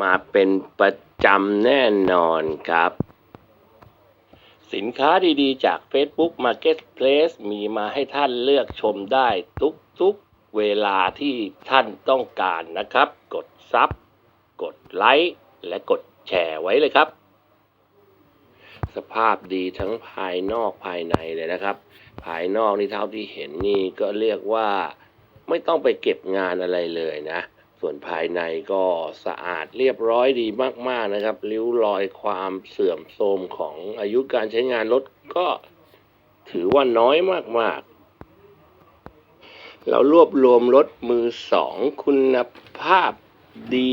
มาเป็นประจำแน่นอนครับ สินค้าดีๆ จาก Facebook Marketplace มีมาให้ท่านเลือกชมได้ทุกๆเวลาที่ท่านต้องการนะครับ กดซับกดไลค์และกดแชร์ไว้เลยครับ สภาพดีทั้งภายนอกภายในเลยนะครับ ภายนอกนี่เท่าที่เห็นนี่ก็เรียกว่าไม่ต้องไปเก็บงานอะไรเลยนะ ส่วนภายในก็สะอาดเรียบร้อยดีมาก ๆนะครับ ริ้วรอยความเสื่อมโทรมของอายุการใช้งานรถก็ถือว่าน้อยมาก ๆ เรารวบรวมรถมือสองคุณภาพดี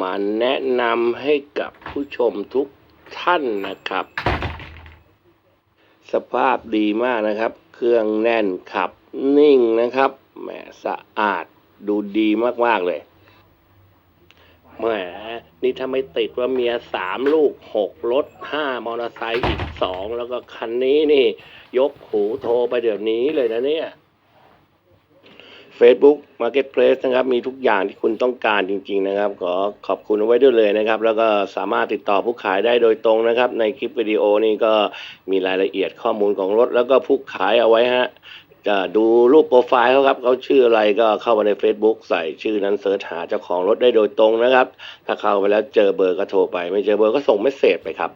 มาแนะนำให้กับผู้ชมทุกท่านนะครับ สภาพดีมากนะครับ เครื่องแน่นขับนิ่งนะครับแหมสะอาด ดูดีมาก ๆ เลยแหมนี่ถ้าไม่ติดว่าเมียสามลูกหกรถห้ามอเตอร์ไซค์อีกสองแล้วก็คันนี้นี่ ยกหูโทรไปเดี๋ยวนี้เลยนะเนี่ย Facebook Marketplace นะครับ มีทุกอย่างที่คุณต้องการจริง ๆ นะครับ ขอขอบคุณเอาไว้ด้วยเลยนะครับ แล้วก็สามารถติดต่อผู้ขายได้โดยตรงนะครับ ในคลิปวิดีโอนี้ก็มีรายละเอียดข้อมูลของรถ แล้วก็ผู้ขายเอาไว้ฮะจะ ดูรูปโปรไฟล์เขาครับเขาชื่ออะไรก็เข้ามาใน Facebook ใส่ชื่อนั้นเสิร์ชหาเจ้าของรถได้โดยตรงนะครับ ถ้าเข้าไปแล้วเจอเบอร์ก็โทรไป ไม่เจอเบอร์ก็ส่งเมสเซจไปครับ